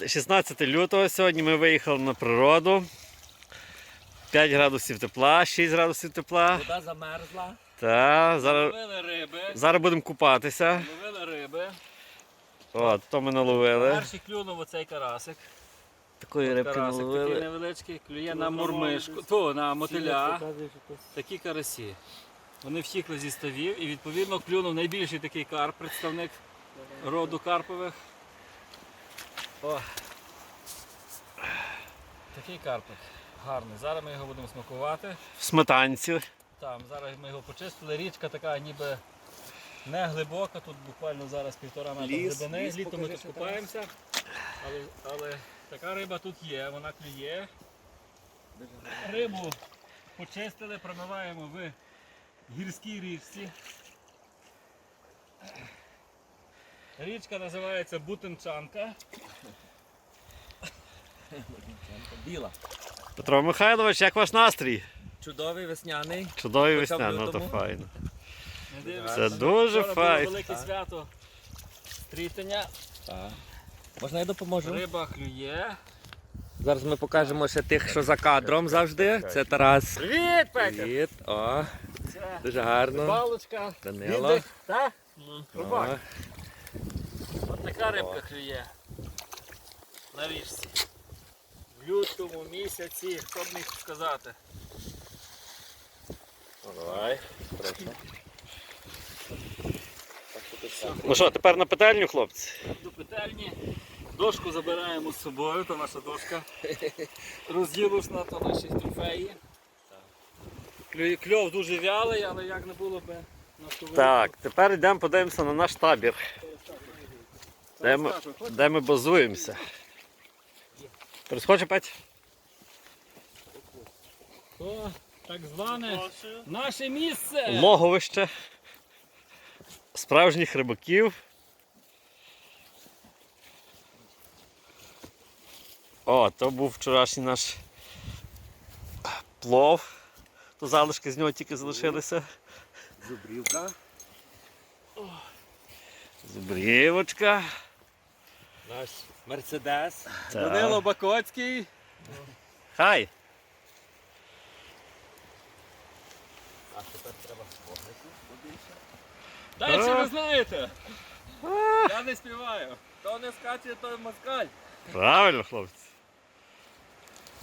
16 лютого сьогодні ми виїхали на природу. 5 градусів тепла, 6 градусів тепла. Вода замерзла. Та, зараз, Ловили риби. зараз будемо купатися. Ловили риби. От, то ми наловили. Перший клюнув оцей карасик. Такої рибки Карасик такий невеличкий, клює на мурмишку, то на мотиля. Такі карасі. Вони втікли зі ставів і відповідно клюнув найбільший такий карп, представник роду карпових. О. Такий карпик. Гарний. Зараз ми його будемо смакувати. В сметанці. Там, зараз ми його почистили. Річка така ніби не глибока, тут буквально зараз півтора метра Ліс, глибини. ліс Літом ми тут купаємося. Але, але така риба тут є, вона клює. Рибу почистили, промиваємо в гірській річці. Річка називається Бутинчанка. Біла. Петро Михайлович, як ваш настрій? Чудовий весняний. Чудовий Хоча б весняний, ну то лютому. файно. Це дуже вчора було файно. велике свято стрітення. Так. Можна я допоможу? Риба клює. Зараз ми покажемо ще тих, що за кадром завжди. Це Тарас. Привіт, Петя! Привіт. О, Це дуже гарно. Балочка. Данило. Віддих? О, Рубак. Така рибка клює. На річці. В лютому місяці, хто б міг сказати. Давай. Ну що, тепер на петельню, хлопці? До петельні. Дошку забираємо з собою, то наша дошка. Роз'їлушна, то наші трофеї. Кльов дуже вялий, але як не було би на Так, тепер йдемо подивимося на наш табір, де ми, де ми базуємося. Розхоче Петь? То так зване наше місце. Логовище справжніх рибаків. О, то був вчорашній наш плов. То залишки з нього тільки залишилися. Зубрівка. Зубрівочка. Наш Мерседес. Це... Данило Бакоцький. Хай! А тепер треба Далі А. ви знаєте. Я не співаю. Хто не скаче, той москаль. Правильно, хлопці.